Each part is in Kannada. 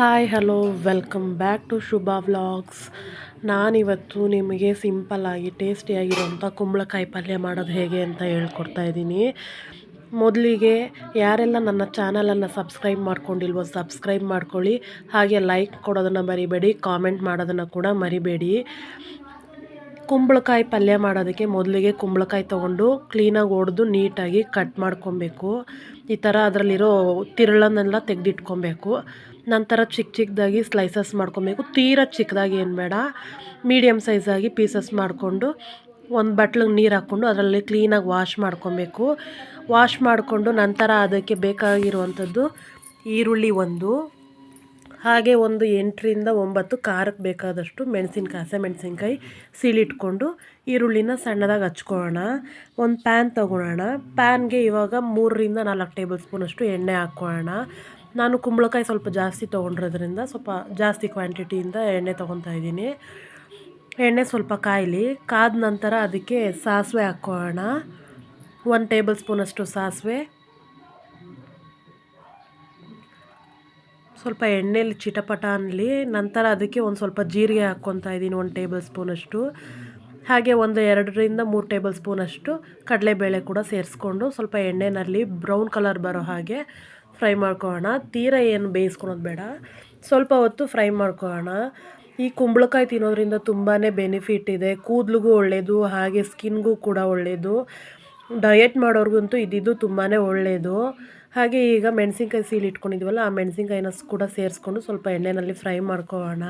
Hi hello welcome back to Shubha vlogs ನಾನಿವತ್ತು ನಿಮಗೆ ಸಿಂಪಲ್ಲಾಗಿ ಟೇಸ್ಟಿಯಾಗಿರೋಂಥ ಕುಂಬಳಕಾಯಿ ಪಲ್ಯ ಮಾಡೋದು ಹೇಗೆ ಅಂತ ಹೇಳ್ಕೊಡ್ತಾ ಇದ್ದೀನಿ. ಮೊದಲಿಗೆ ಯಾರೆಲ್ಲ ನನ್ನ ಚಾನಲನ್ನು ಸಬ್ಸ್ಕ್ರೈಬ್ ಮಾಡ್ಕೊಂಡಿಲ್ವೋ ಸಬ್ಸ್ಕ್ರೈಬ್ ಮಾಡ್ಕೊಳ್ಳಿ. ಹಾಗೆ ಲೈಕ್ ಕೊಡೋದನ್ನು ಮರಿಬೇಡಿ ಕಾಮೆಂಟ್ ಮಾಡೋದನ್ನು ಕೂಡ ಮರಿಬೇಡಿ. ಕುಂಬಳಕಾಯಿ ಪಲ್ಯ ಮಾಡೋದಕ್ಕೆ ಮೊದಲಿಗೆ ಕುಂಬಳಕಾಯಿ ತೊಗೊಂಡು ಕ್ಲೀನಾಗಿ ಒಡೆದು ನೀಟಾಗಿ ಕಟ್ ಮಾಡ್ಕೊಬೇಕು. ಈ ಥರ ಅದರಲ್ಲಿರೋ ತಿರುಳನ್ನೆಲ್ಲ ತೆಗೆದಿಟ್ಕೊಬೇಕು. ನಂತರ ಚಿಕ್ಕ ಚಿಕ್ಕದಾಗಿ ಸ್ಲೈಸಸ್ ಮಾಡ್ಕೊಬೇಕು. ತೀರ ಚಿಕ್ಕದಾಗಿ ಏನು ಬೇಡ. ಮೀಡಿಯಮ್ ಸೈಜಾಗಿ ಪೀಸಸ್ ಮಾಡಿಕೊಂಡು ಒಂದು ಬಟ್ಲಿಗೆ ನೀರು ಹಾಕ್ಕೊಂಡು ಅದರಲ್ಲಿ ಕ್ಲೀನಾಗಿ ವಾಶ್ ಮಾಡ್ಕೊಬೇಕು. ವಾಶ್ ಮಾಡಿಕೊಂಡು ನಂತರ ಅದಕ್ಕೆ ಬೇಕಾಗಿರುವಂಥದ್ದು ಈರುಳ್ಳಿ ಒಂದು, ಹಾಗೆ ಒಂದು ಎಂಟರಿಂದ ಒಂಬತ್ತು ಖಾರಕ್ಕೆ ಬೇಕಾದಷ್ಟು ಮೆಣಸಿನ್ಕಾಯಿ ಸೀಳಿಟ್ಕೊಂಡು ಈರುಳ್ಳಿನ ಸಣ್ಣದಾಗಿ ಹಚ್ಕೊಳ್ಳೋಣ. ಒಂದು ಪ್ಯಾನ್ ತೊಗೊಳೋಣ ಪ್ಯಾನ್ಗೆ ಇವಾಗ ಮೂರರಿಂದ ನಾಲ್ಕು ಟೇಬಲ್ ಸ್ಪೂನಷ್ಟು ಎಣ್ಣೆ ಹಾಕ್ಕೊಳ್ಳೋಣ. ನಾನು ಕುಂಬಳಕಾಯಿ ಸ್ವಲ್ಪ ಜಾಸ್ತಿ ತೊಗೊಂಡಿರೋದ್ರಿಂದ ಸ್ವಲ್ಪ ಜಾಸ್ತಿ ಕ್ವಾಂಟಿಟಿಯಿಂದ ಎಣ್ಣೆ ತೊಗೊತಾ ಇದ್ದೀನಿ. ಎಣ್ಣೆ ಸ್ವಲ್ಪ ಕಾಯಲಿ. ಕಾದ ನಂತರ ಅದಕ್ಕೆ ಸಾಸಿವೆ ಹಾಕೋಣ. ಒಂದು ಟೇಬಲ್ ಸ್ಪೂನಷ್ಟು ಸಾಸಿವೆ. ಸ್ವಲ್ಪ ಎಣ್ಣೆಲಿ ಚಿಟಪಟ ಅನ್ನಲಿ ನಂತರ ಅದಕ್ಕೆ ಒಂದು ಸ್ವಲ್ಪ ಜೀರಿಗೆ ಹಾಕ್ಕೊತಾ ಇದ್ದೀನಿ ಒಂದು ಟೇಬಲ್ ಸ್ಪೂನಷ್ಟು ಹಾಗೆ ಒಂದು ಎರಡರಿಂದ ಮೂರು ಟೇಬಲ್ ಸ್ಪೂನಷ್ಟು ಕಡಲೆಬೇಳೆ ಕೂಡ ಸೇರಿಸ್ಕೊಂಡು ಸ್ವಲ್ಪ ಎಣ್ಣೆನಲ್ಲಿ ಬ್ರೌನ್ ಕಲರ್ ಬರೋ ಹಾಗೆ ಫ್ರೈ ಮಾಡ್ಕೊಳ್ಳೋಣ. ತೀರ ಏನು ಬೇಯಿಸ್ಕೊಳೋದು ಬೇಡ. ಸ್ವಲ್ಪ ಹೊತ್ತು ಫ್ರೈ ಮಾಡ್ಕೊಳ್ಳೋಣ. ಈ ಕುಂಬಳಕಾಯಿ ತಿನ್ನೋದ್ರಿಂದ ತುಂಬಾ ಬೆನಿಫಿಟ್ ಇದೆ. ಕೂದಲಿಗೂ ಒಳ್ಳೆಯದು ಹಾಗೆ ಸ್ಕಿನ್ಗೂ ಕೂಡ ಒಳ್ಳೆಯದು ಡಯೆಟ್ ಮಾಡೋರ್ಗಂತೂ ಇದ್ದಿದ್ದು ತುಂಬಾ ಒಳ್ಳೆಯದು ಹಾಗೆ ಈಗ ಮೆಣಸಿನ್ಕಾಯಿ ಸೀಲ್ ಇಟ್ಕೊಂಡಿದ್ವಲ್ಲ, ಆ ಮೆಣಸಿನ್ಕಾಯಿನ ಕೂಡ ಸೇರಿಸ್ಕೊಂಡು ಸ್ವಲ್ಪ ಎಣ್ಣೆಯಲ್ಲಿ ಫ್ರೈ ಮಾಡ್ಕೊಳ್ಳೋಣ.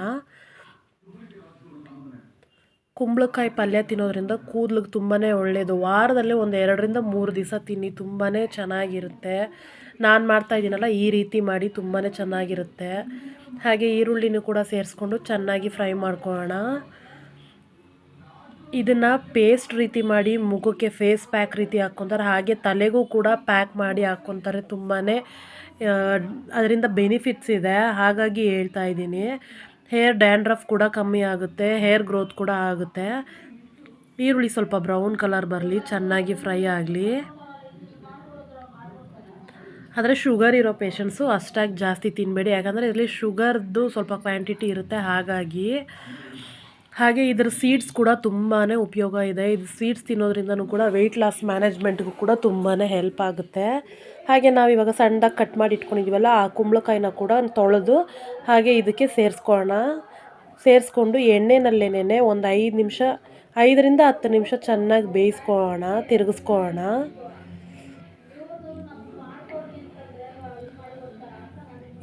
ಕುಂಬಳಕಾಯಿ ಪಲ್ಯ ತಿನ್ನೋದ್ರಿಂದ ಕೂದ್ಲಿಗೆ ತುಂಬಾ ಒಳ್ಳೆಯದು ವಾರದಲ್ಲಿ ಒಂದು ಎರಡರಿಂದ ಮೂರು ದಿವಸ ತಿನ್ನಿ ತುಂಬಾ ಚೆನ್ನಾಗಿರುತ್ತೆ. ನಾನು ಮಾಡ್ತಾ ಇದ್ದೀನಲ್ಲ, ಈ ರೀತಿ ಮಾಡಿ ತುಂಬಾ ಚೆನ್ನಾಗಿರುತ್ತೆ. ಹಾಗೆ ಈರುಳ್ಳಿನೂ ಕೂಡ ಸೇರಿಸ್ಕೊಂಡು ಚೆನ್ನಾಗಿ ಫ್ರೈ ಮಾಡ್ಕೊಳ್ಳೋಣ. ಇದನ್ನು ಪೇಸ್ಟ್ ರೀತಿ ಮಾಡಿ, ಮುಖಕ್ಕೆ ಫೇಸ್ ಪ್ಯಾಕ್ ರೀತಿ ಹಾಕ್ಕೊತಾರೆ. ಹಾಗೆ ತಲೆಗೂ ಕೂಡ ಪ್ಯಾಕ್ ಮಾಡಿ ಹಾಕ್ಕೊತಾರೆ. ತುಂಬಾ ಅದರಿಂದ ಬೆನಿಫಿಟ್ಸ್ ಇದೆ. ಹಾಗಾಗಿ ಹೇಳ್ತಾ ಇದ್ದೀನಿ. ಹೇರ್ ಡ್ಯಾಂಡ್ರಫ್ ಕೂಡ ಕಮ್ಮಿ ಆಗುತ್ತೆ, ಹೇರ್ ಗ್ರೋತ್ ಕೂಡ ಆಗುತ್ತೆ. ಈರುಳ್ಳಿ ಸ್ವಲ್ಪ ಬ್ರೌನ್ ಕಲರ್ ಬರಲಿ, ಚೆನ್ನಾಗಿ ಫ್ರೈ ಆಗಲಿ. ಆದರೆ ಶುಗರ್ ಇರೋ ಪೇಷಂಟ್ಸು ಅಷ್ಟಾಗಿ ಜಾಸ್ತಿ ತಿನ್ನಬೇಡಿ ಯಾಕಂದರೆ ಇದರಲ್ಲಿ ಶುಗರ್ದು ಸ್ವಲ್ಪ ಕ್ವಾಂಟಿಟಿ ಇರುತ್ತೆ, ಹಾಗಾಗಿ ಹಾಗೆ ಇದರ ಸೀಡ್ಸ್ ಕೂಡ ತುಂಬಾ ಉಪಯೋಗ ಇದೆ. ಇದು ಸೀಡ್ಸ್ ತಿನ್ನೋದ್ರಿಂದನೂ ಕೂಡ ವೆಯ್ಟ್ ಲಾಸ್ ಮ್ಯಾನೇಜ್ಮೆಂಟ್ಗೂ ಕೂಡ ತುಂಬಾ ಹೆಲ್ಪ್ ಆಗುತ್ತೆ. ಹಾಗೆ ನಾವು ಇವಾಗ ಸಣ್ಣದಾಗಿ ಕಟ್ ಮಾಡಿ ಇಟ್ಕೊಂಡಿದ್ದೀವಲ್ಲ ಆ ಕುಂಬಳಕಾಯಿನ ಕೂಡ ತೊಳೆದು ಹಾಗೆ ಇದಕ್ಕೆ ಸೇರಿಸ್ಕೊಳ್ಳೋಣ ಸೇರಿಸ್ಕೊಂಡು ಎಣ್ಣೆನಲ್ಲೇನೆ ಒಂದು ಐದು ನಿಮಿಷ, ಐದರಿಂದ ಹತ್ತು ನಿಮಿಷ ಚೆನ್ನಾಗಿ ಬೇಯಿಸ್ಕೊಳ್ಳೋಣ ತಿರುಗಿಸ್ಕೊಳ್ಳೋಣ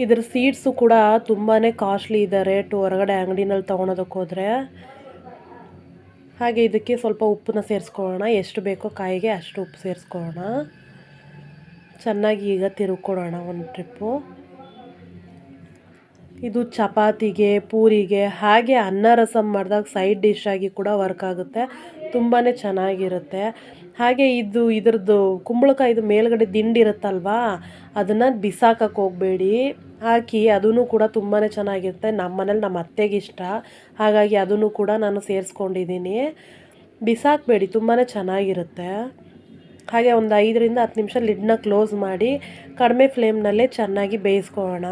ಇದ್ರ ಸೀಡ್ಸು ಕೂಡ ತುಂಬಾ ಕಾಸ್ಟ್ಲಿ ಇದೆ ರೇಟು ಹೊರಗಡೆ ಅಂಗಡಿನಲ್ಲಿ ತೊಗೊಳೋದಕ್ಕೆ ಹಾಗೆ ಇದಕ್ಕೆ ಸ್ವಲ್ಪ ಉಪ್ಪನ್ನ ಸೇರಿಸ್ಕೊಳ್ಳೋಣ. ಎಷ್ಟು ಬೇಕೋ ಕಾಯಿಗೆ ಅಷ್ಟು ಉಪ್ಪು ಸೇರಿಸ್ಕೊಳ್ಳೋಣ. ಚೆನ್ನಾಗಿ ಈಗ ತಿರುಗ್ಕೊಡೋಣ ಒಂದು ಟ್ರಿಪ್ಪು ಇದು ಚಪಾತಿಗೆ, ಪೂರಿಗೆ, ಹಾಗೆ ಅನ್ನ ರಸಮ್ ಮಾಡಿದಾಗ ಸೈಡ್ ಡಿಶ್ ಆಗಿ ಕೂಡ ವರ್ಕ್ ಆಗುತ್ತೆ. ತುಂಬಾ ಚೆನ್ನಾಗಿರುತ್ತೆ. ಹಾಗೆ ಇದು ಇದ್ರದ್ದು ಕುಂಬಳಕಾಯಿದು ಮೇಲ್ಗಡೆ ದಿಂಡು ಇರುತ್ತಲ್ವಾ, ಅದನ್ನು ಬಿಸಾಕಕ್ಕೆ ಹೋಗಬೇಡಿ. ಹಾಕಿ ಅದೂ ಕೂಡ ತುಂಬಾ ಚೆನ್ನಾಗಿರುತ್ತೆ. ನಮ್ಮ ಮನೇಲಿ ನಮ್ಮ ಅತ್ತೆಗೆ ಇಷ್ಟ. ಹಾಗಾಗಿ ಅದನ್ನು ಕೂಡ ನಾನು ಸೇರಿಸ್ಕೊಂಡಿದ್ದೀನಿ. ಬಿಸಾಕಬೇಡಿ ತುಂಬಾ ಚೆನ್ನಾಗಿರುತ್ತೆ. ಹಾಗೆ ಒಂದು ಐದರಿಂದ ಹತ್ತು ನಿಮಿಷ ಲಿಡ್ನ ಕ್ಲೋಸ್ ಮಾಡಿ ಕಡಿಮೆ ಫ್ಲೇಮ್ನಲ್ಲೇ ಚೆನ್ನಾಗಿ ಬೇಯಿಸ್ಕೊಳ್ಳೋಣ.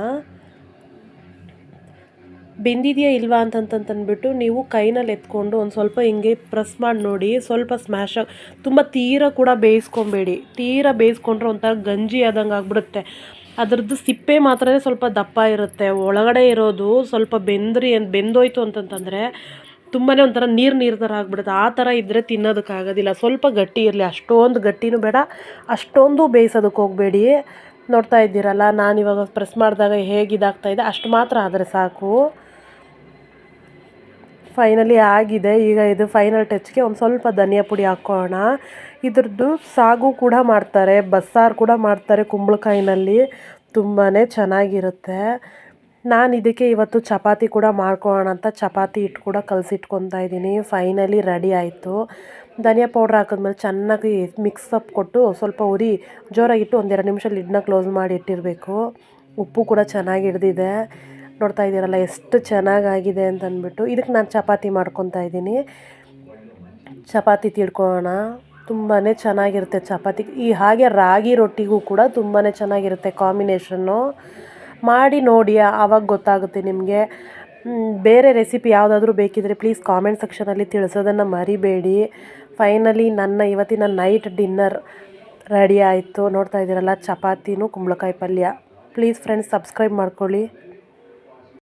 ಬೆಂದಿದೆಯಾ ಇಲ್ವಾ ಅಂತಂತಂತಂದ್ಬಿಟ್ಟು ನೀವು ಕೈನಲ್ಲಿ ಎತ್ಕೊಂಡು ಒಂದು ಸ್ವಲ್ಪ ಹಿಂಗೆ ಪ್ರೆಸ್ ಮಾಡಿ ನೋಡಿ, ಸ್ವಲ್ಪ ಸ್ಮ್ಯಾಶ್ ಆಗಿ ತುಂಬ ತೀರ ಕೂಡ ಬೇಯಿಸ್ಕೊಬೇಡಿ. ತೀರ ಬೇಯಿಸ್ಕೊಂಡ್ರೆ ಒಂಥರ ಗಂಜಿ ಆದಂಗೆ ಆಗ್ಬಿಡುತ್ತೆ. ಅದರದ್ದು ಸಿಪ್ಪೆ ಮಾತ್ರ ಸ್ವಲ್ಪ ದಪ್ಪ ಇರುತ್ತೆ. ಒಳಗಡೆ ಇರೋದು ಸ್ವಲ್ಪ ಬೆಂದ್ರಿ ಬೆಂದೋಯ್ತು ಅಂತಂತಂದರೆ ತುಂಬಾ ಒಂಥರ ನೀರು ನೀರು ಥರ ಆಗ್ಬಿಡುತ್ತೆ. ಆ ಥರ ಇದ್ದರೆ ತಿನ್ನೋದಕ್ಕಾಗೋದಿಲ್ಲ ಸ್ವಲ್ಪ ಗಟ್ಟಿ ಇರಲಿ. ಅಷ್ಟೊಂದು ಗಟ್ಟಿನೂ ಬೇಡ. ಅಷ್ಟೊಂದು ಬೇಯಿಸೋದಕ್ಕೆ ಹೋಗಬೇಡಿ. ನೋಡ್ತಾ ಇದ್ದೀರಲ್ಲ ನಾನಿವಾಗ ಪ್ರೆಸ್ ಮಾಡಿದಾಗ ಹೇಗೆ ಇದಾಗ್ತಾ ಇದೆ? ಅಷ್ಟು ಮಾತ್ರ ಆದರೆ ಸಾಕು. ಫೈನಲಿ ಆಗಿದೆ. ಈಗ ಇದು ಫೈನಲ್ ಟಚ್ಗೆ ಒಂದು ಸ್ವಲ್ಪ ಧನಿಯಾ ಪುಡಿ ಹಾಕೋಣ. ಇದ್ರದ್ದು ಸಾಗು ಕೂಡ ಮಾಡ್ತಾರೆ, ಬಸ್ಸಾರು ಕೂಡ ಮಾಡ್ತಾರೆ ಕುಂಬಳಕಾಯಿನಲ್ಲಿ. ತುಂಬಾ ಚೆನ್ನಾಗಿರುತ್ತೆ. ನಾನು ಇದಕ್ಕೆ ಇವತ್ತು ಚಪಾತಿ ಕೂಡ ಮಾಡ್ಕೊಳ್ಳೋಣ ಅಂತ ಚಪಾತಿ ಹಿಟ್ಟು ಕೂಡ ಕಲಸಿಟ್ಕೊತಾ ಇದ್ದೀನಿ. ಫೈನಲಿ ರೆಡಿ ಆಯಿತು. ಧನಿಯಾ ಪೌಡ್ರ್ ಹಾಕಿದ್ಮೇಲೆ ಚೆನ್ನಾಗಿ ಮಿಕ್ಸ್ ಅಪ್ ಕೊಟ್ಟು ಸ್ವಲ್ಪ ಉರಿ, ಜೋರಾಗಿಟ್ಟು ಒಂದೆರಡು ನಿಮಿಷ ಲಿಡ್ನ ಕ್ಲೋಸ್ ಮಾಡಿ ಇಟ್ಟಿರಬೇಕು. ಉಪ್ಪು ಕೂಡ ಚೆನ್ನಾಗಿ ಹಿಡ್ದಿದೆ. ನೋಡ್ತಾ ಇದ್ದೀರಲ್ಲ, ಎಷ್ಟು ಚೆನ್ನಾಗಾಗಿದೆ ಅಂತ ಅಂದ್ಬಿಟ್ಟು ಇದಕ್ಕೆ ನಾನು ಚಪಾತಿ ಮಾಡ್ಕೊತಾ ಇದ್ದೀನಿ. ಚಪಾತಿ ತಿಳ್ಕೊಳ್ಳೋಣ. ತುಂಬಾ ಚೆನ್ನಾಗಿರುತ್ತೆ ಚಪಾತಿ. ಈ ಹಾಗೆ ರಾಗಿ ರೊಟ್ಟಿಗೂ ಕೂಡ ತುಂಬಾ ಚೆನ್ನಾಗಿರುತ್ತೆ ಕಾಂಬಿನೇಷನ್ನು. ಮಾಡಿ ನೋಡಿ, ಆವಾಗ ಗೊತ್ತಾಗುತ್ತೆ ನಿಮಗೆ. ಬೇರೆ ರೆಸಿಪಿ ಯಾವುದಾದ್ರೂ ಬೇಕಿದ್ದರೆ ಪ್ಲೀಸ್ ಕಾಮೆಂಟ್ ಸೆಕ್ಷನಲ್ಲಿ ತಿಳಿಸೋದನ್ನು ಮರಿಬೇಡಿ. ಫೈನಲಿ ನನ್ನ ಇವತ್ತಿನ ನೈಟ್ ಡಿನ್ನರ್ ರೆಡಿ ಆಯಿತು. ನೋಡ್ತಾ ಇದ್ದೀರಲ್ಲ, ಚಪಾತಿನೂ ಕುಂಬಳಕಾಯಿ ಪಲ್ಯ. ಪ್ಲೀಸ್ ಫ್ರೆಂಡ್ಸ್, ಸಬ್ಸ್ಕ್ರೈಬ್ ಮಾಡ್ಕೊಳ್ಳಿ.